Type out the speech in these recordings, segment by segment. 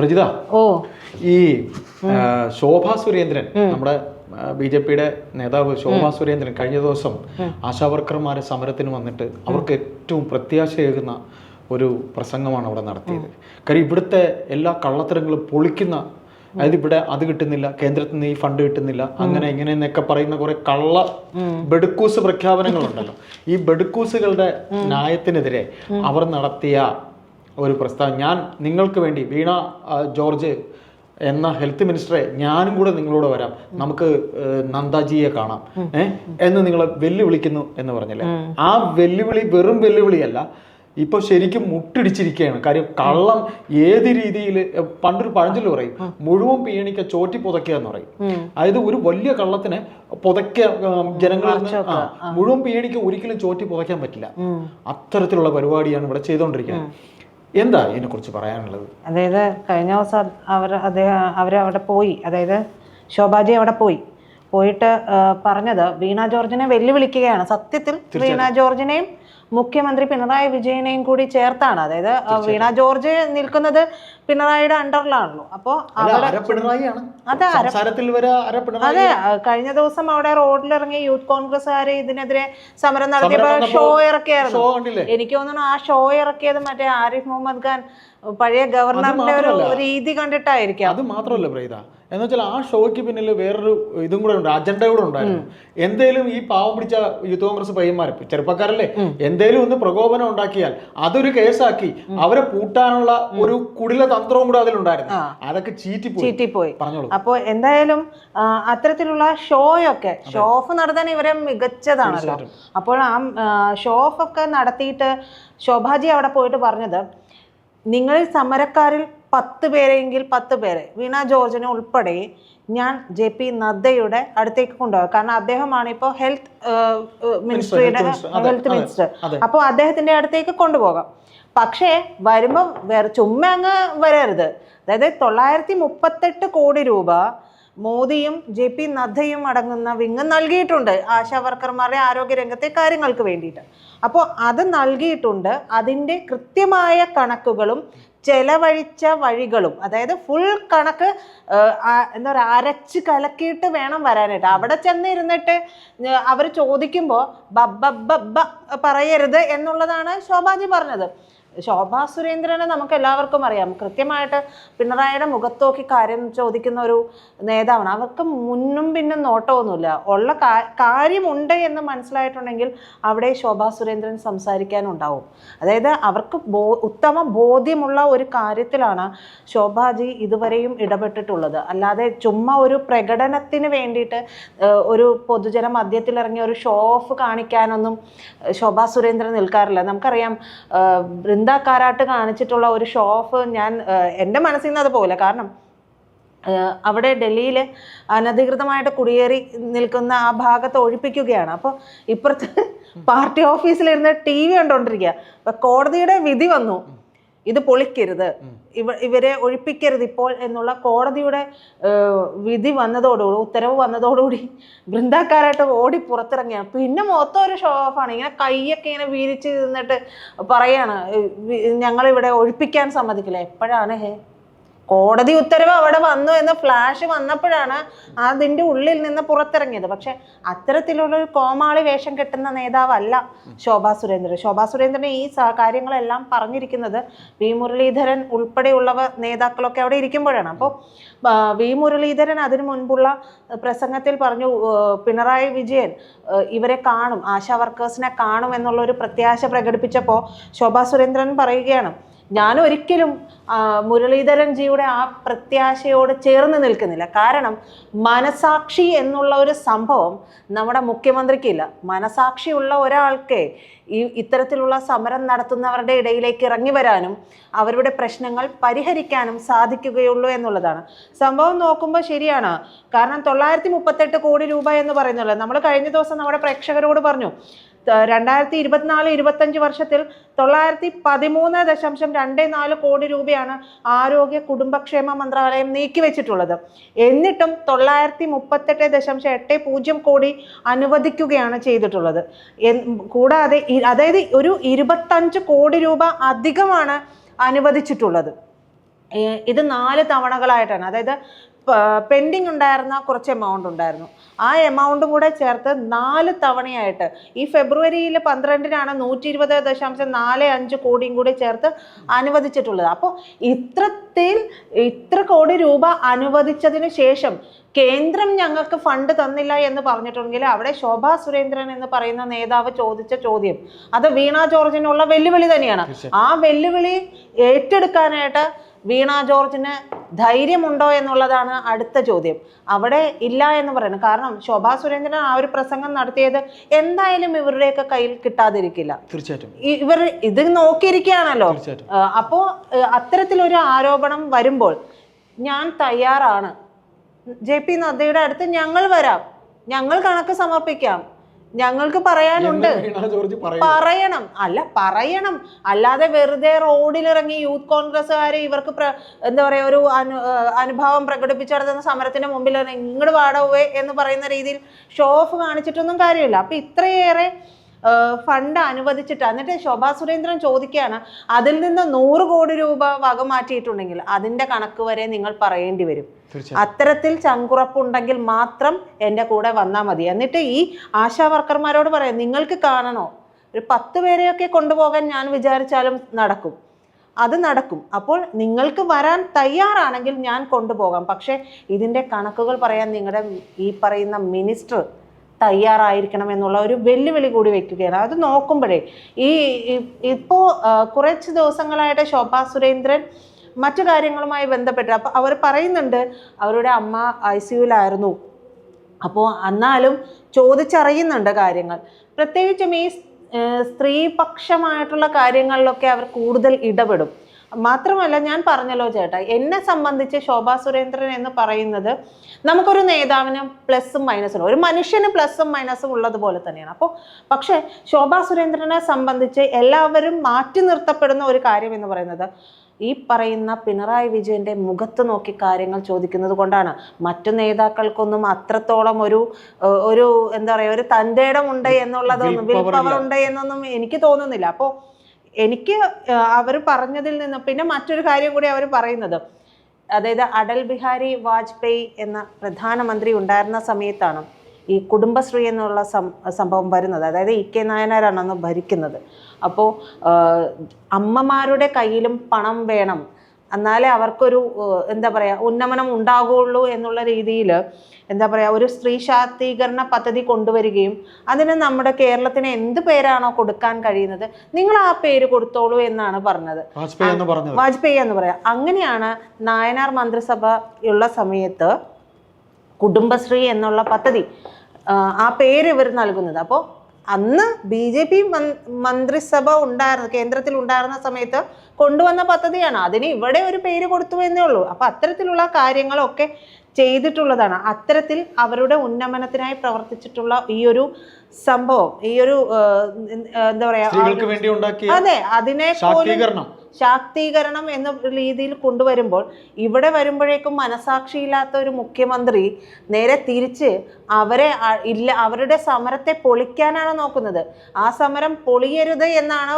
പ്രജിത ഓ. ഈ ശോഭാ സുരേന്ദ്രൻ നമ്മുടെ B J പിയുടെ നേതാവ് ശോഭാ സുരേന്ദ്രൻ കഴിഞ്ഞ ദിവസം ആശാവർക്കർമാരെ സമരത്തിന് വന്നിട്ട് അവർക്ക് ഏറ്റവും പ്രത്യാശയേകുന്ന ഒരു പ്രസംഗമാണ് അവിടെ നടത്തിയത്. കാര്യം ഇവിടുത്തെ എല്ലാ കള്ളത്തരങ്ങളും പൊളിക്കുന്ന അതായത് ഇവിടെ അത് കിട്ടുന്നില്ല കേന്ദ്രത്തിൽ നിന്ന് ഈ ഫണ്ട് കിട്ടുന്നില്ല അങ്ങനെ ഇങ്ങനെ എന്നൊക്കെ പറയുന്ന കുറെ കള്ള ബെഡുക്കൂസ് പ്രഖ്യാപനങ്ങളുണ്ടല്ലോ. ഈ ബെഡുക്കൂസുകളുടെ ന്യായത്തിനെതിരെ അവർ നടത്തിയ ഒരു പ്രസ്താവന. ഞാൻ നിങ്ങൾക്ക് വേണ്ടി വീണ ജോർജ് എന്ന ഹെൽത്ത് മിനിസ്റ്ററെ ഞാനും കൂടെ നിങ്ങളോട് വരാം. നമുക്ക് നന്ദാജിയെ കാണാം. ഏഹ് എന്ന് നിങ്ങളെ വെല്ലുവിളിക്കുന്നു എന്ന് പറഞ്ഞില്ലേ? ആ വെല്ലുവിളി വെറും വെല്ലുവിളിയല്ല ഇപ്പൊ ശരിക്കും മുട്ടിടിച്ചിരിക്കുകയാണ്. കാര്യം കള്ളം ഏത് രീതിയിൽ പണ്ടൊരു പഴഞ്ചൊല്ല് പറയും മുഴുവൻ പീണിക്ക ചോറ്റി പുതയ്ക്കുക എന്ന് പറയും. അതായത് ഒരു വലിയ കള്ളത്തിന് പുതയ്ക്ക ജനങ്ങളിൽ മുഴുവൻ പീണിക്ക് ഒരിക്കലും ചോറ്റി പുതയ്ക്കാൻ പറ്റില്ല. അത്തരത്തിലുള്ള പരിപാടിയാണ് ഇവിടെ ചെയ്തുകൊണ്ടിരിക്കുന്നത്. എന്താ ഇതിനെക്കുറിച്ച് പറയാനുള്ളത്? അതായത് കഴിഞ്ഞ ദിവസം അവർ അദ്ദേഹം അവർ അവിടെ പോയി. അതായത് ശോഭാജി അവിടെ പോയി. പോയിട്ട് പറഞ്ഞത് വീണ ജോർജിനെ വെല്ലുവിളിക്കുകയാണ്. സത്യത്തിൽ വീണ ജോർജിനെയും മുഖ്യമന്ത്രി പിണറായി വിജയനെയും കൂടി ചേർത്താണ്. അതായത് വീണ ജോർജ് നിൽക്കുന്നത് പിണറായിയുടെ അണ്ടറിലാണല്ലോ. അപ്പോ അതെ, കഴിഞ്ഞ ദിവസം അവിടെ റോഡിലിറങ്ങി യൂത്ത് കോൺഗ്രസ്സുകാർ ഇതിനെതിരെ സമരം നടത്തിയപ്പോ ഷോ ഇറക്കിയായിരുന്നു. എനിക്ക് തോന്നുന്നു ആ ഷോ ഇറക്കിയത് മറ്റേ ആരിഫ് മുഹമ്മദ് ഖാൻ പഴയ ഗവർണറിന്റെ ഒരു രീതി കണ്ടിട്ടായിരിക്കാം. അത് മാത്രമല്ല എന്ന് വെച്ചാൽ ആ ഷോയ്ക്ക് പിന്നിൽ വേറൊരു ഇതും കൂടെ ഉണ്ട് അജണ്ട കൂടെ ഉണ്ടായിരുന്നു. എന്തേലും ഈ പാവം പിടിച്ച യൂത്ത് കോൺഗ്രസ് പയ്യന്മാരെ ചെറുപ്പക്കാരല്ലേ എന്തേലും ഒന്ന് പ്രകോപനം ഉണ്ടാക്കിയാൽ അതൊരു കേസാക്കി അവരെ പൂട്ടാനുള്ള ഒരു കുടില തന്ത്രവും കൂടെ അതിലുണ്ടായിരുന്നു. അതൊക്കെ ചീറ്റിപ്പോയി. പറഞ്ഞോളൂ. അപ്പോൾ എന്തായാലും അത്തരത്തിലുള്ള ഷോയൊക്കെ ഷോ ഓഫ് നടത്താൻ ഇവരെ മികച്ചതാണല്ലോ. അപ്പോൾ ആ ഷോ ഓഫ് ഒക്കെ നടത്തിയിട്ട് ശോഭാജി അവിടെ പോയിട്ട് പറഞ്ഞത് നിങ്ങളിൽ സമരക്കാരിൽ പത്ത് പേരെങ്കിൽ പത്ത് പേരെ. വീണ ജോർജിനെ ഉൾപ്പെടെ ഞാൻ ജെ പി നദ്ദയുടെ അടുത്തേക്ക് കൊണ്ടുപോകും. കാരണം അദ്ദേഹമാണ് ഇപ്പോൾ ഹെൽത്ത് മിനിസ്ട്രിയുടെ. Health minister. അപ്പോൾ അദ്ദേഹത്തിന്റെ അടുത്തേക്ക് കൊണ്ടുപോകാം. പക്ഷേ വരുമ്പോൾ വേറെ ചുമ്മാ അങ്ങ് വരരുത്. അതായത് തൊള്ളായിരത്തി മുപ്പത്തെട്ട് കോടി രൂപ മോദിയും ജെ പി നദ്ദയും അടങ്ങുന്ന വിങ് നൽകിയിട്ടുണ്ട് ആരോഗ്യ രംഗത്തെ കാര്യങ്ങൾക്ക് വേണ്ടിയിട്ട്. അപ്പോൾ അത് നൽകിയിട്ടുണ്ട് അതിന്റെ കൃത്യമായ കണക്കുകളും ചെലവഴിച്ച വഴികളും. അതായത് ഫുൾ കണക്ക് എന്താ പറയുക അരച്ച് കലക്കിയിട്ട് വേണം വരാനായിട്ട്. അവിടെ ചെന്നിരുന്നിട്ട് അവർ ചോദിക്കുമ്പോൾ ബബ്ബ പറയരുത് എന്നുള്ളതാണ് ശോഭാജി പറഞ്ഞത്. ശോഭാ സുരേന്ദ്രനെ നമുക്ക് എല്ലാവർക്കും അറിയാം. കൃത്യമായിട്ട് പിണറായിയുടെ മുഖത്തോക്കി കാര്യം ചോദിക്കുന്ന ഒരു നേതാവാണ്. അവർക്ക് മുന്നും പിന്നും നോട്ടമൊന്നുമില്ല. ഉള്ള കാര്യമുണ്ട് എന്ന് മനസ്സിലായിട്ടുണ്ടെങ്കിൽ അവിടെ ശോഭാ സുരേന്ദ്രൻ സംസാരിക്കാനുണ്ടാവും. അതായത് അവർക്ക് ബോ ഉത്തമ ബോധ്യമുള്ള ഒരു കാര്യത്തിലാണ് ശോഭാജി ഇതുവരെയും ഇടപെട്ടിട്ടുള്ളത്. അല്ലാതെ ചുമ്മാ ഒരു പ്രകടനത്തിന് വേണ്ടിയിട്ട് ഒരു പൊതുജന മധ്യത്തിൽ ഇറങ്ങിയ ഒരു ഷോ ഓഫ് കാണിക്കാനൊന്നും ശോഭാ സുരേന്ദ്രൻ നിൽക്കാറില്ല. നമുക്കറിയാം ബൃന്ദ കാരാട്ട് കാണിച്ചിട്ടുള്ള ഒരു ഷോ ഓഫ് ഞാൻ എന്റെ മനസ്സിൽ നിന്ന് അത് പോകില്ല കാരണം അവിടെ ഡൽഹിയിൽ അനധികൃതമായിട്ട് കുടിയേറി നിൽക്കുന്ന ആ ഭാഗത്ത് ഒഴിപ്പിക്കുകയാണ്. അപ്പോൾ ഇപ്പുറത്ത് പാർട്ടി ഓഫീസിലിരുന്ന് ടി വി കണ്ടുകൊണ്ടിരിക്കുക അപ്പം കോടതിയുടെ വിധി വന്നു. ഇത് പൊളിക്കരുത്. ഇവ ഇവരെ ഒഴിപ്പിക്കരുത് ഇപ്പോൾ എന്നുള്ള കോടതിയുടെ വിധി വന്നതോടുകൂടി ഉത്തരവ് വന്നതോടുകൂടി ബൃന്ദാക്കാരായിട്ട് ഓടി പുറത്തിറങ്ങിയാണ്. പിന്നെ മൊത്തം ഒരു ഷോ ഓഫാണ് ഇങ്ങനെ കൈയൊക്കെ ഇങ്ങനെ വീരിച്ച് നിന്നിട്ട് പറയാണ്. ഞങ്ങളിവിടെ ഒഴിപ്പിക്കാൻ സമ്മതിക്കില്ല. എപ്പോഴാണ് ഹേ? കോടതി ഉത്തരവ് അവിടെ വന്നു എന്ന ഫ്ലാഷ് വന്നപ്പോഴാണ് അതിന്റെ ഉള്ളിൽ നിന്ന് പുറത്തിറങ്ങിയത്. പക്ഷെ അത്തരത്തിലുള്ള ഒരു കോമാളി വേഷം കെട്ടുന്ന നേതാവല്ല ശോഭാ സുരേന്ദ്രൻ. ശോഭാ സുരേന്ദ്രൻ ഈ കാര്യങ്ങളെല്ലാം പറഞ്ഞിരിക്കുന്നത് വി മുരളീധരൻ ഉൾപ്പെടെയുള്ളവ നേതാക്കളൊക്കെ അവിടെ ഇരിക്കുമ്പോഴാണ്. അപ്പോൾ വി മുരളീധരൻ അതിനു മുൻപുള്ള പ്രസംഗത്തിൽ പറഞ്ഞു പിണറായി വിജയൻ ഇവരെ കാണും ആശാ വർക്കേഴ്സിനെ കാണും എന്നുള്ള ഒരു പ്രത്യാശ പ്രകടിപ്പിച്ചപ്പോൾ ശോഭാ സുരേന്ദ്രൻ പറയുകയാണ് ഞാൻ ഒരിക്കലും മുരളീധരൻ ജിയുടെ ആ പ്രത്യാശയോട് ചേർന്ന് നിൽക്കുന്നില്ല. കാരണം മനസാക്ഷി എന്നുള്ള ഒരു സംഭവം നമ്മുടെ മുഖ്യമന്ത്രിക്കില്ല. മനസാക്ഷിയുള്ള ഒരാൾക്ക് ഈ ഇത്തരത്തിലുള്ള സമരം നടത്തുന്നവരുടെ ഇടയിലേക്ക് ഇറങ്ങി വരാനും അവരുടെ പ്രശ്നങ്ങൾ പരിഹരിക്കാനും സാധിക്കുകയുള്ളൂ എന്നുള്ളതാണ്. സംഭവം നോക്കുമ്പോൾ ശരിയാണ്. കാരണം തൊള്ളായിരത്തി മുപ്പത്തെട്ട് കോടി രൂപ എന്ന് പറയുന്നുള്ളത് നമ്മൾ കഴിഞ്ഞ ദിവസം നമ്മുടെ പ്രേക്ഷകരോട് പറഞ്ഞു രണ്ടായിരത്തി ഇരുപത്തിനാല് ഇരുപത്തഞ്ച് വർഷത്തിൽ തൊള്ളായിരത്തി പതിമൂന്ന് ദശാംശം രണ്ട് നാല് കോടി രൂപയാണ് ആരോഗ്യ കുടുംബക്ഷേമ മന്ത്രാലയം നീക്കിവെച്ചിട്ടുള്ളത്. എന്നിട്ടും തൊള്ളായിരത്തി മുപ്പത്തെട്ട് ദശാംശം എട്ട് പൂജ്യം കോടി അനുവദിക്കുകയാണ് ചെയ്തിട്ടുള്ളത്. കൂടാതെ അതായത് ഒരു ഇരുപത്തഞ്ച് കോടി രൂപ അധികമാണ് അനുവദിച്ചിട്ടുള്ളത്. ഇത് നാല് തവണകളായിട്ടാണ്. അതായത് പെൻഡിങ് ഉണ്ടായിരുന്ന കുറച്ച് എമൗണ്ട് ഉണ്ടായിരുന്നു. ആ എമൗണ്ടും കൂടെ ചേർത്ത് നാല് തവണയായിട്ട് ഈ ഫെബ്രുവരിയിൽ പന്ത്രണ്ടിനാണ് നൂറ്റി ഇരുപത് ദശാംശം നാല് അഞ്ച് കോടിയും കൂടി ചേർത്ത് അനുവദിച്ചിട്ടുള്ളത്. അപ്പോൾ ഇത്രത്തിൽ ഇത്ര കോടി രൂപ അനുവദിച്ചതിന് ശേഷം കേന്ദ്രം ഞങ്ങൾക്ക് ഫണ്ട് തന്നില്ല എന്ന് പറഞ്ഞിട്ടുണ്ടെങ്കിൽ അവിടെ ശോഭാ സുരേന്ദ്രൻ എന്ന് പറയുന്ന നേതാവ് ചോദിച്ച ചോദ്യം അത് വീണ ജോർജിനുള്ള വെല്ലുവിളി തന്നെയാണ്. ആ വെല്ലുവിളി ഏറ്റെടുക്കാനായിട്ട് വീണ ജോർജിന് ധൈര്യമുണ്ടോ എന്നുള്ളതാണ് അടുത്ത ചോദ്യം. അവിടെ ഇല്ല എന്ന് പറയുന്നത് കാരണം ശോഭാ സുരേന്ദ്രൻ ആ ഒരു പ്രസംഗം നടത്തിയത് എന്തായാലും ഇവരുടെയൊക്കെ കയ്യിൽ കിട്ടാതിരിക്കില്ല. തീർച്ചയായിട്ടും. ഇവർ ഇത് നോക്കിയിരിക്കുകയാണല്ലോ. തീർച്ചയായിട്ടും. ആ, അപ്പോ ഏ, അത്തരത്തിലൊരു ആരോപണം വരുമ്പോൾ ഞാൻ തയ്യാറാണ്. ജെ പി നദ്ദയുടെ അടുത്ത് ഞങ്ങൾ വരാം. ഞങ്ങൾ കണക്ക് സമർപ്പിക്കാം. ഞങ്ങൾക്ക് പറയാനുണ്ട്. പറയണം. അല്ല പറയണം. അല്ലാതെ വെറുതെ റോഡിലിറങ്ങി യൂത്ത് കോൺഗ്രസ്സുകാരെ ഇവർക്ക് എന്താ പറയാ ഒരു അനു അനുഭാവം പ്രകടിപ്പിച്ചു നടത്തുന്ന സമരത്തിന് മുമ്പിൽ ഇങ്ങോട്ട് വാടവേ എന്ന് പറയുന്ന രീതിയിൽ ഷോ ഓഫ് കാണിച്ചിട്ടൊന്നും കാര്യമില്ല. അപ്പൊ ഇത്രയേറെ ഫണ്ട് അനുവദിച്ചിട്ട് എന്നിട്ട് ശോഭാ സുരേന്ദ്രൻ ചോദിക്കുകയാണ് അതിൽ നിന്ന് നൂറ് കോടി രൂപ വക മാറ്റിയിട്ടുണ്ടെങ്കിൽ അതിന്റെ കണക്ക് വരെ നിങ്ങൾ പറയേണ്ടി വരും. അത്തരത്തിൽ ചങ്കുറപ്പുണ്ടെങ്കിൽ മാത്രം എന്റെ കൂടെ വന്നാൽ മതി. എന്നിട്ട് ഈ ആശാ വർക്കർമാരോട് പറയാം നിങ്ങൾക്ക് കാണണോ? ഒരു പത്ത് പേരെയൊക്കെ കൊണ്ടുപോകാൻ ഞാൻ വിചാരിച്ചാലും നടക്കും. അത് നടക്കും. അപ്പോൾ നിങ്ങൾക്ക് വരാൻ തയ്യാറാണെങ്കിൽ ഞാൻ കൊണ്ടുപോകാം. പക്ഷേ ഇതിന്റെ കണക്കുകൾ പറയാൻ നിങ്ങളുടെ ഈ പറയുന്ന മിനിസ്റ്റർ തയ്യാറായിരിക്കണം എന്നുള്ള ഒരു വെല്ലുവിളി കൂടി വെക്കുകയാണ്. അത് നോക്കുമ്പോഴേ ഈ ഇപ്പോൾ കുറച്ച് ദിവസങ്ങളായിട്ട് ശോഭാ സുരേന്ദ്രൻ മറ്റു കാര്യങ്ങളുമായി ബന്ധപ്പെട്ട് അപ്പോൾ അവർ പറയുന്നുണ്ട് അവരുടെ അമ്മ ഐ സിയുലായിരുന്നു അപ്പോൾ എന്നാലും ചോദിച്ചറിയുന്നുണ്ട് കാര്യങ്ങൾ. പ്രത്യേകിച്ചും ഈ സ്ത്രീപക്ഷമായിട്ടുള്ള കാര്യങ്ങളിലൊക്കെ അവർ കൂടുതൽ ഇടപെടും. മാത്രമല്ല ഞാൻ പറഞ്ഞല്ലോ ചേട്ടാ എന്നെ സംബന്ധിച്ച് ശോഭാ സുരേന്ദ്രൻ എന്ന് പറയുന്നത് നമുക്കൊരു നേതാവിന് പ്ലസും മൈനസും ഒരു മനുഷ്യന് പ്ലസും മൈനസും ഉള്ളതുപോലെ തന്നെയാണ്. അപ്പോൾ പക്ഷേ ശോഭാ സുരേന്ദ്രനെ സംബന്ധിച്ച് എല്ലാവരും മാറ്റി നിർത്തപ്പെടുന്ന ഒരു കാര്യം എന്ന് പറയുന്നത് ഈ പറയുന്ന പിണറായി വിജയന്റെ മുഖത്ത് നോക്കി കാര്യങ്ങൾ ചോദിക്കുന്നത് കൊണ്ടാണ്. മറ്റു നേതാക്കൾക്കൊന്നും അത്രത്തോളം ഒരു ഒരു എന്താ പറയുക ഒരു തന്റെ ഉണ്ട് എന്നുള്ളതൊന്നും വിൽ പവർ ഉണ്ട് എന്നൊന്നും എനിക്ക് തോന്നുന്നില്ല. അപ്പോൾ എനിക്ക് അവർ പറഞ്ഞതിൽ നിന്ന് പിന്നെ മറ്റൊരു കാര്യം കൂടി അവർ പറയുന്നത്. അതായത് അടൽ ബിഹാരി വാജ്പേയി എന്ന പ്രധാനമന്ത്രി ഉണ്ടായിരുന്ന സമയത്താണ് ഈ കുടുംബശ്രീ എന്നുള്ള സംഭവം വരുന്നത്. അതായത് ഇ കെ നായനാരാണ് അന്ന് ഭരിക്കുന്നത്. അപ്പോൾ അമ്മമാരുടെ കയ്യിലും പണം വേണം എന്നാലേ അവർക്കൊരു എന്താ പറയുക ഉന്നമനം ഉണ്ടാകുള്ളൂ എന്നുള്ള രീതിയിൽ എന്താ പറയുക ഒരു സ്ത്രീ ശാക്തീകരണ പദ്ധതി കൊണ്ടുവരികയും അതിന് നമ്മുടെ കേരളത്തിന് എന്ത് പേരാണോ കൊടുക്കാൻ കഴിയുന്നത് നിങ്ങൾ ആ പേര് കൊടുത്തോളൂ എന്നാണ് പറഞ്ഞത്. വാജ്പേയി എന്ന് പറഞ്ഞത്. വാജ്പേയി എന്ന് പറയാം. അങ്ങനെയാണ് നായനാർ മന്ത്രിസഭ ഉള്ള സമയത്ത് കുടുംബശ്രീ എന്നുള്ള പദ്ധതി ആ, ആ പേര് ഇവർ നൽകുന്നത്. അപ്പോൾ അന്ന് ബി ജെ പി മന്ത്രിസഭ ഉണ്ടായിരുന്ന കേന്ദ്രത്തിൽ ഉണ്ടായിരുന്ന സമയത്ത് കൊണ്ടുവന്ന പദ്ധതിയാണ്. അതിന് ഇവിടെ ഒരു പേര് കൊടുത്തു എന്നേ ഉള്ളൂ. അപ്പോൾ അത്തരത്തിലുള്ള കാര്യങ്ങളൊക്കെ ചെയ്തിട്ടുള്ളതാണ്. അത്തരത്തിൽ അവരുടെ ഉന്നമനത്തിനായി പ്രവർത്തിച്ചിട്ടുള്ള ഈ ഒരു സംഭവം ഈ ഒരു എന്താ പറയാ അതെ അതിനെ ശാക്തീകരണം. ശാക്തീകരണം എന്ന രീതിയിൽ കൊണ്ടുവരുമ്പോൾ ഇവിടെ വരുമ്പോഴേക്കും മനസാക്ഷിയില്ലാത്ത ഒരു മുഖ്യമന്ത്രി നേരെ തിരിച്ച് അവരെ ഇല്ല അവരുടെ സമരത്തെ പൊളിക്കാനാണ് നോക്കുന്നത്. ആ സമരം പൊളിയരുത് എന്നാണ്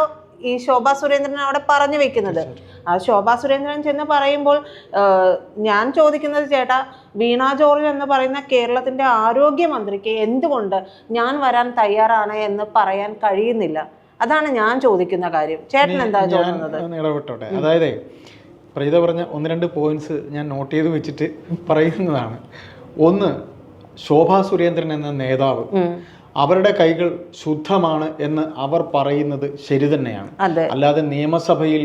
ഈ ശോഭാ സുരേന്ദ്രൻ അവിടെ പറഞ്ഞു വെക്കുന്നത്. ആ ശോഭാ സുരേന്ദ്രൻ ചെന്ന് പറയുമ്പോൾ ഞാൻ ചോദിക്കുന്നത് ചേട്ടാ വീണ ജോർജ് എന്ന് പറയുന്ന കേരളത്തിന്റെ ആരോഗ്യമന്ത്രിക്ക് എന്തുകൊണ്ട് ഞാൻ വരാൻ തയ്യാറാണ് എന്ന് പറയാൻ കഴിയുന്നില്ല? അതാണ് ഞാൻ ചോദിക്കുന്ന കാര്യം. ചേട്ടൻ എന്താ ചോദിക്കുന്നത് ഇടപെട്ടോട്ടെ. അതായത് പ്രീത പറഞ്ഞ ഒന്ന് രണ്ട് പോയിന്റ്സ് ഞാൻ നോട്ട് ചെയ്ത് വെച്ചിട്ട് പറയുന്നതാണ്. ഒന്ന് ശോഭാ സുരേന്ദ്രൻ എന്ന നേതാവ്. അവരുടെ കൈകൾ ശുദ്ധമാണ് എന്ന് അവർ പറയുന്നത് ശരി തന്നെയാണ്. അല്ലാതെ നിയമസഭയിൽ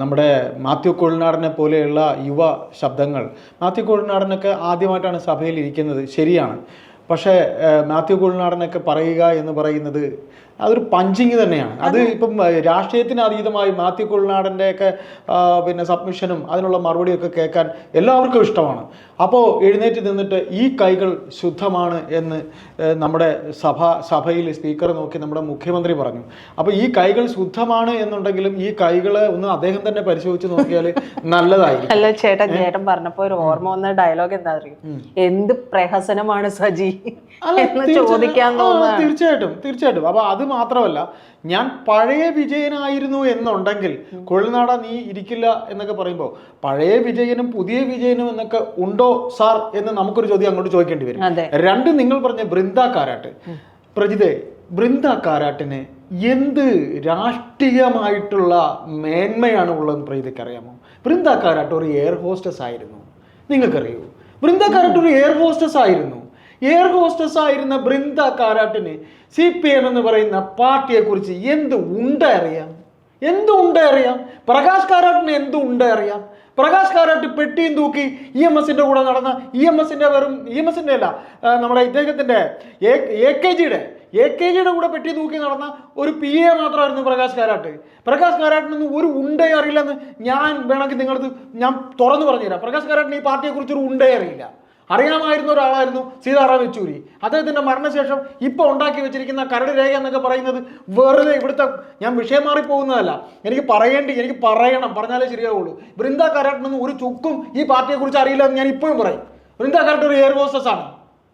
നമ്മുടെ മാത്യു കോഴിനാടനെ പോലെയുള്ള യുവ ശബ്ദങ്ങൾ മാത്യു കോഴിനാടനൊക്കെ ആദ്യമായിട്ടാണ് സഭയിൽ ഇരിക്കുന്നത് ശരിയാണ്. പക്ഷേ മാത്യു കോഴിനാടനൊക്കെ പറയുക എന്ന് പറയുന്നത് അതൊരു പഞ്ചിങ് തന്നെയാണ്. അത് ഇപ്പം രാഷ്ട്രീയത്തിന് അതീതമായി മാത്യു കുളനാടന്റെ ഒക്കെ പിന്നെ സബ്മിഷനും അതിനുള്ള മറുപടിയൊക്കെ കേൾക്കാൻ എല്ലാവർക്കും ഇഷ്ടമാണ്. അപ്പോൾ എഴുന്നേറ്റ് നിന്നിട്ട് ഈ കൈകൾ ശുദ്ധമാണ് എന്ന് നമ്മുടെ സഭ സഭയിൽ സ്പീക്കർ നോക്കി നമ്മുടെ മുഖ്യമന്ത്രി പറഞ്ഞു. അപ്പോൾ ഈ കൈകൾ ശുദ്ധമാണ് എന്നുണ്ടെങ്കിലും ഈ കൈകളെ ഒന്ന് അദ്ദേഹം തന്നെ പരിശോധിച്ച് നോക്കിയാൽ നല്ലതായിരിക്കും. അല്ല ചേട്ടൻ ചേട്ടൻ പറഞ്ഞപ്പോൾ ഒരു ഓർമ്മ വന്ന ഡയലോഗ് എന്താ അറിയും? എന്ത് പ്രഹസനമാണ് സജി എന്ന് ചോദിക്കാൻ തീർച്ചയായിട്ടും തീർച്ചയായിട്ടും. അപ്പൊ അത് മാത്രമല്ല ഞാൻ പഴയ വിജയനായിരുന്നു എന്നുണ്ടെങ്കിൽ കൊഴുനാട നീ ഇരിക്കില്ല എന്നൊക്കെ പറയുമ്പോൾ പഴയ വിജയനും പുതിയ വിജയനും എന്നൊക്കെ ഉണ്ടോ സാർ എന്ന് നമുക്കൊരു ചോദ്യം അങ്ങോട്ട് ചോദിക്കേണ്ടി വരും. രണ്ട് നിങ്ങൾ പറഞ്ഞ ബൃന്ദ കാരാട്ട് പ്രജിതേ ബൃന്ദ കാരാട്ടിന് എന്ത് രാഷ്ട്രീയമായിട്ടുള്ള മേന്മയാണ് ഉള്ളതെന്ന് പ്രജിതയ്ക്ക് അറിയാമോ ബൃന്ദ കാരാട്ട് ഒരു എയർ ഹോസ്റ്റസ് ആയിരുന്നു. നിങ്ങൾക്കറിയൂ? ബൃന്ദ കാരാട്ട് ഒരു എയർ ഹോസ്റ്റസ് ആയിരുന്നു. എയർ ഹോസ്റ്റസ് ആയിരുന്ന ബൃന്ദ കാരാട്ടിന് സി പി എം എന്ന് പറയുന്ന പാർട്ടിയെ കുറിച്ച് എന്ത് ഉണ്ട അറിയാം? എന്ത് ഉണ്ട അറിയാം? പ്രകാശ് കാരാട്ടിന് എന്ത് അറിയാം? പ്രകാശ് കാരാട്ട് പെട്ടിയും തൂക്കി ഇ എം എസിന്റെ കൂടെ നടന്ന ഇ എം എസിന്റെ വെറും ഇ എം എസിന്റെ അല്ല നമ്മുടെ ഇദ്ദേഹത്തിന്റെ എ കെ ജിയുടെ എ കെ ജിയുടെ കൂടെ പെട്ടി തൂക്കി നടന്ന ഒരു പി എ മാത്രമായിരുന്നു പ്രകാശ് കാരാട്ട്. പ്രകാശ് കാരാട്ടിനൊന്നും ഒരു ഉണ്ടേ അറിയില്ലെന്ന് ഞാൻ വേണമെങ്കിൽ നിങ്ങളത് ഞാൻ തുറന്നു പറഞ്ഞുതരാം. പ്രകാശ് കാരാട്ടിന് ഈ പാർട്ടിയെ കുറിച്ച് ഒരു ഉണ്ടേ അറിയില്ല. അറിയാമായിരുന്ന ഒരാളായിരുന്നു സീതാറാം യെച്ചൂരി. അദ്ദേഹത്തിന്റെ മരണശേഷം ഇപ്പോൾ ഉണ്ടാക്കി വെച്ചിരിക്കുന്ന കരട് രേഖ എന്നൊക്കെ പറയുന്നത് വെറുതെ ഇവിടുത്തെ ഞാൻ വിഷയം മാറിപ്പോകുന്നതല്ല. എനിക്ക് പറയേണ്ടി എനിക്ക് പറയണം. പറഞ്ഞാലേ ശരിയാവുള്ളൂ. ബൃന്ദ കാരാട്ടിനൊന്നും ഒരു ചുക്കും ഈ പാർട്ടിയെക്കുറിച്ച് അറിയില്ല എന്ന് ഞാൻ ഇപ്പോഴും പറയും. ബൃന്ദ കാരാട്ട് ഒരു എയർ ഹോസ്റ്റസ് ആണ്.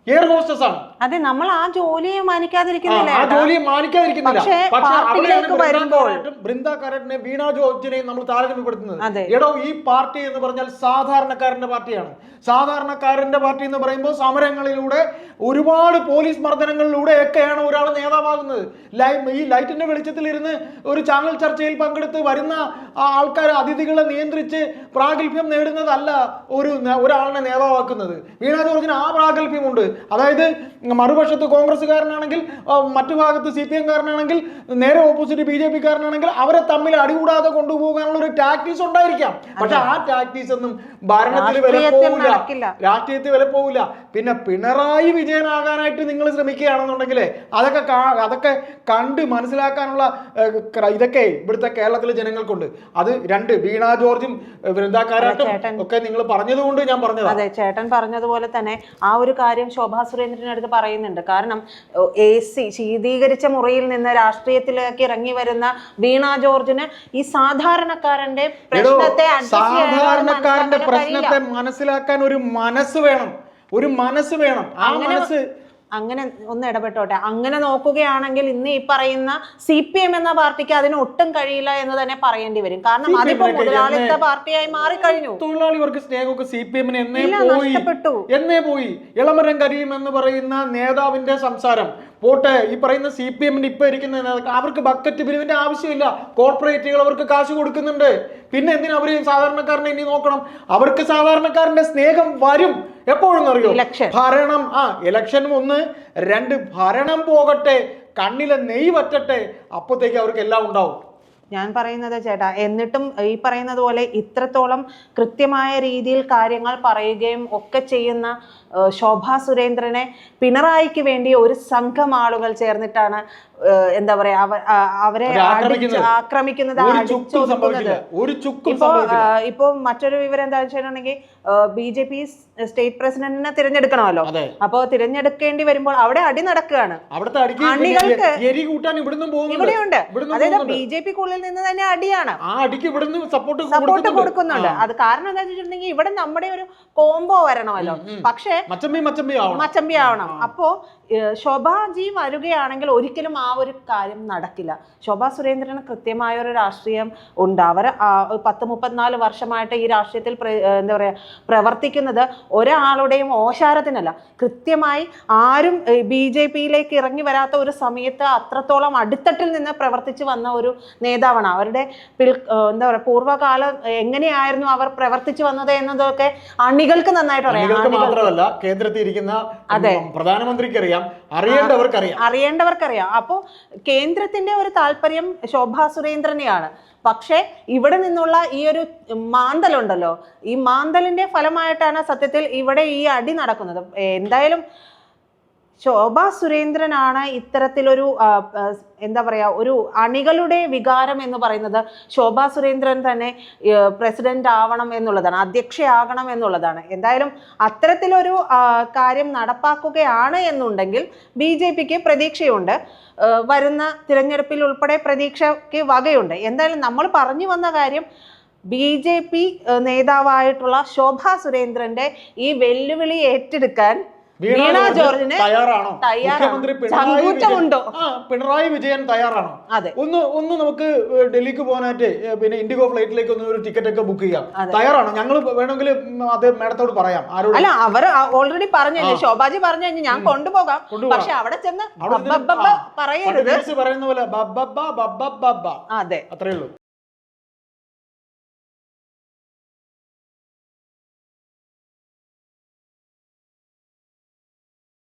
എയർ ഹോസ്റ്റസ് ആണ്. അതെ നമ്മൾ ആ ജോലിയെ മാനിക്കാതിരിക്കുന്നില്ലേ ആ ജോലിയെ മാനിക്കാതിരിക്കുന്നില്ല. പക്ഷേ പക്ഷേ പാർട്ടിയിലേക്ക് വരുമ്പോൾ- കാരാട്ടും ബൃന്ദ കാരാട്ടിനെ വീണ ജോർജിനെയും നമ്മൾ താരതമ്യപ്പെടുത്തുന്നത്. എടോ ഈ പാർട്ടി എന്ന് പറഞ്ഞാൽ സാധാരണക്കാരന്റെ പാർട്ടിയാണ്. സാധാരണക്കാരന്റെ പാർട്ടി എന്ന് പറയുമ്പോൾ സമരങ്ങളിലൂടെ ഒരുപാട് പോലീസ് മർദ്ദനങ്ങളിലൂടെ ഒക്കെയാണ് ഒരാൾ നേതാവാകുന്നത്. ഈ ലൈറ്റിന്റെ വെളിച്ചത്തിൽ ഇരുന്ന് ഒരു ചാനൽ ചർച്ചയിൽ പങ്കെടുത്ത് വരുന്ന ആൾക്കാർ അതിഥികളെ നിയന്ത്രിച്ച് പ്രാഗൽഭ്യം നേടുന്നതല്ല ഒരു ഒരാളിനെ നേതാവാക്കുന്നത്. വീണ ജോർജിന് ആ പ്രാഗൽഭ്യമുണ്ട്. അതായത് മറുപക്ഷത്ത് കോൺഗ്രസ്സുകാരനാണെങ്കിൽ മറ്റു ഭാഗത്ത് സി പി എംകാരനാണെങ്കിൽ നേരെ ഓപ്പോസിറ്റ് ബി ജെ പി കാരനാണെങ്കിൽ അവരെ തമ്മിൽ അടികൂടാതെ കൊണ്ടുപോകാനുള്ള ഒരു ടാക്ടീസ് ഉണ്ടായിരിക്കാം. പക്ഷെ ആ ടാക്ടീസ് ഒന്നും ഭരണത്തിൽ വില പോകില്ല രാഷ്ട്രീയത്തിൽ വില പോകില്ല പിന്നെ പിണറായി വിജയനാകാനായിട്ട് നിങ്ങൾ ശ്രമിക്കുകയാണെന്നുണ്ടെങ്കിൽ അതൊക്കെ അതൊക്കെ കണ്ട് മനസ്സിലാക്കാനുള്ള ഇതൊക്കെ ഇവിടുത്തെ കേരളത്തിലെ ജനങ്ങൾക്കുണ്ട്. അത് രണ്ട് വീണ ജോർജും വൃന്ദാക്കാരായിട്ടും വൃന്ദാക്കാരാട്ടും ഒക്കെ നിങ്ങൾ പറഞ്ഞതുകൊണ്ട് ഞാൻ പറഞ്ഞത്. അതെ ചേട്ടൻ പറഞ്ഞതുപോലെ തന്നെ ആ ഒരു കാര്യം ശോഭാ സുരേന്ദ്രൻ അടുത്ത് പറയുന്നുണ്ട്. കാരണം എ സി ശീതീകരിച്ച മുറിയിൽ നിന്ന് രാഷ്ട്രീയത്തിലേക്ക് ഇറങ്ങി വരുന്ന വീണ ജോർജിന് ഈ സാധാരണക്കാരന്റെ പ്രശ്നത്തെ സാധാരണക്കാരന്റെ പ്രശ്നത്തെ മനസ്സിലാക്കാൻ ഒരു മനസ്സ് വേണം. ഒരു മനസ്സ് വേണം. ആ മനസ്സ് അങ്ങനെ ഒന്ന് ഇടപെട്ടോട്ടെ. അങ്ങനെ നോക്കുകയാണെങ്കിൽ ഇന്ന് ഈ പറയുന്ന സി പി എം എന്ന പാർട്ടിക്ക് അതിന് ഒട്ടും കഴിയില്ല എന്ന് തന്നെ പറയേണ്ടി വരും. കാരണം അതിപ്പോ മുതലാളിത്ത പാർട്ടിയായി മാറിക്കഴിഞ്ഞു. തൊഴിലാളി വർഗ സ്നേഹമൊക്കെ സി പി എമ്മിന് എന്നേ പോയി. എന്നേ പോയി. ഇളമരം കരീം എന്ന് പറയുന്ന നേതാവിന്റെ സംസാരം പോട്ടെ ഈ പറയുന്ന സി പി എമ്മിന് ഇപ്പൊ ഇരിക്കുന്ന അവർക്ക് ബക്കറ്റ് പിരിവിന്റെ ആവശ്യമില്ല. കോർപ്പറേറ്റുകൾ അവർക്ക് കാശ് കൊടുക്കുന്നുണ്ട്. പിന്നെ എന്തിനാ അവർ സാധാരണക്കാരനെ ഇനി നോക്കണം? അവർക്ക് സാധാരണക്കാരന്റെ സ്നേഹം വരും. എപ്പോഴും അറിയോ? ഭരണം. ആ ഇലക്ഷൻ ഒന്ന് രണ്ട് ഭരണം പോകട്ടെ. കണ്ണിലെ നെയ് വറ്റട്ടെ. അപ്പോഴത്തേക്ക് അവർക്ക് എല്ലാം ഉണ്ടാവും. ഞാൻ പറയുന്നത് ചേട്ടാ എന്നിട്ടും ഈ പറയുന്നത് പോലെ ഇത്രത്തോളം കൃത്യമായ രീതിയിൽ കാര്യങ്ങൾ പറയുകയും ഒക്കെ ചെയ്യുന്ന ശോഭാ സുരേന്ദ്രനെ പിണറായിക്ക് വേണ്ടി ഒരു സംഘം ആളുകൾ ചേർന്നിട്ടാണ് എന്താ പറയാ അവരെ ആക്രമിക്കുന്നത്. ഇപ്പോ ഇപ്പോ മറ്റൊരു വിവരം എന്താ വെച്ചിട്ടുണ്ടെങ്കിൽ ബി ജെ പി സ്റ്റേറ്റ് പ്രസിഡന്റിനെ തിരഞ്ഞെടുക്കണമല്ലോ. അപ്പൊ തിരഞ്ഞെടുക്കേണ്ടി വരുമ്പോൾ അവിടെ അടി നടക്കുകയാണ്. അണികൾക്ക് ഇവിടെയുണ്ട്. അതായത്. ബി ജെ പി കൂടുതൽ നിന്ന് തന്നെ അടിയാണ്. സപ്പോർട്ട് കൊടുക്കുന്നുണ്ട്. അത് കാരണം എന്താ വെച്ചിട്ടുണ്ടെങ്കിൽ ഇവിടെ നമ്മുടെ ഒരു കോംബോ വരണമല്ലോ. പക്ഷേ മച്ചമ്പി ആവണം. അപ്പോ ശോഭാജി വരികയാണെങ്കിൽ ഒരിക്കലും ആ ഒരു കാര്യം നടക്കില്ല. ശോഭാ സുരേന്ദ്രന് കൃത്യമായ ഒരു രാഷ്ട്രീയം ഉണ്ട്. അവർ ആ, പത്ത് മുപ്പത്തിനാല് വർഷമായിട്ട് ഈ രാഷ്ട്രീയത്തിൽ എന്താ പറയാ പ്രവർത്തിക്കുന്നത് ഒരാളുടെയും ഓശാരത്തിനല്ല. കൃത്യമായി ആരും ബി ജെ പിയിലേക്ക് ഇറങ്ങി വരാത്ത ഒരു സമയത്ത് അത്രത്തോളം അടിത്തട്ടിൽ നിന്ന് പ്രവർത്തിച്ചു വന്ന ഒരു നേതാവാണ്. അവരുടെ പിൽ എന്താ പറയുക പൂർവകാലം എങ്ങനെയായിരുന്നു അവർ പ്രവർത്തിച്ചു വന്നത് എന്നതൊക്കെ അണികൾക്ക് നന്നായിട്ട് അറിയാം. മാത്രമല്ല കേന്ദ്രത്തിൽ ഇരിക്കുന്ന. പ്രധാനമന്ത്രിക്ക് അറിയാം അറിയേണ്ടവർക്കറിയാം. അറിയേണ്ടവർക്കറിയാം. അപ്പോൾ കേന്ദ്രത്തിന്റെ ഒരു താല്പര്യം ശോഭാ സുരേന്ദ്രനെയാണ്. പക്ഷേ ഇവിടെ നിന്നുള്ള ഈ ഒരു മാന്തലുണ്ടല്ലോ ഈ മാന്തലിന്റെ ഫലമായിട്ടാണ് സത്യത്തിൽ ഇവിടെ ഈ അടി നടക്കുന്നത്. എന്തായാലും ശോഭാ സുരേന്ദ്രനാണ് ഇത്തരത്തിലൊരു എന്താ പറയുക ഒരു അണികളുടെ വികാരം എന്ന് പറയുന്നത് ശോഭ സുരേന്ദ്രൻ തന്നെ പ്രസിഡന്റ് ആവണം എന്നുള്ളതാണ് അധ്യക്ഷയാകണം എന്നുള്ളതാണ്. എന്തായാലും അത്തരത്തിലൊരു കാര്യം നടപ്പാക്കുകയാണ് എന്നുണ്ടെങ്കിൽ ബി ജെ പിക്ക് പ്രതീക്ഷയുണ്ട്. വരുന്ന തിരഞ്ഞെടുപ്പിൽ ഉൾപ്പെടെ പ്രതീക്ഷയ്ക്ക് വകയുണ്ട്. എന്തായാലും നമ്മൾ പറഞ്ഞു വന്ന കാര്യം ബി ജെ പി നേതാവായിട്ടുള്ള ശോഭ സുരേന്ദ്രന്റെ ഈ വെല്ലുവിളി ഏറ്റെടുക്കാൻ വീണ വീണ ജോർജ് ജോർജിന് തയ്യാറാണോ. മുഖ്യമന്ത്രി പിണറായി വിജയൻ പിണറായി വിജയൻ തയ്യാറാണോ? ഒന്ന് ഒന്ന് നമുക്ക് ഡൽഹിക്ക് പോകാനായിട്ട് പിന്നെ ഇൻഡിഗോ ഫ്ലൈറ്റിലേക്ക് ഒന്ന് ഒരു ടിക്കറ്റ് ഒക്കെ ബുക്ക് ചെയ്യാം. തയ്യാറാണോ? ഞങ്ങൾ വേണമെങ്കിൽ അത് മേഡത്തോട് പറയാം. ആരോട്? അല്ല അവർ ഓൾറെഡി പറഞ്ഞല്ലേ ശോഭാജി പറഞ്ഞു കഴിഞ്ഞാൽ ഞാൻ കൊണ്ടുപോകാം. പക്ഷെ അവിടെ ചെന്ന് പറയരുത്. പറയുന്ന പോലെ അത്രേ ഉള്ളൂ.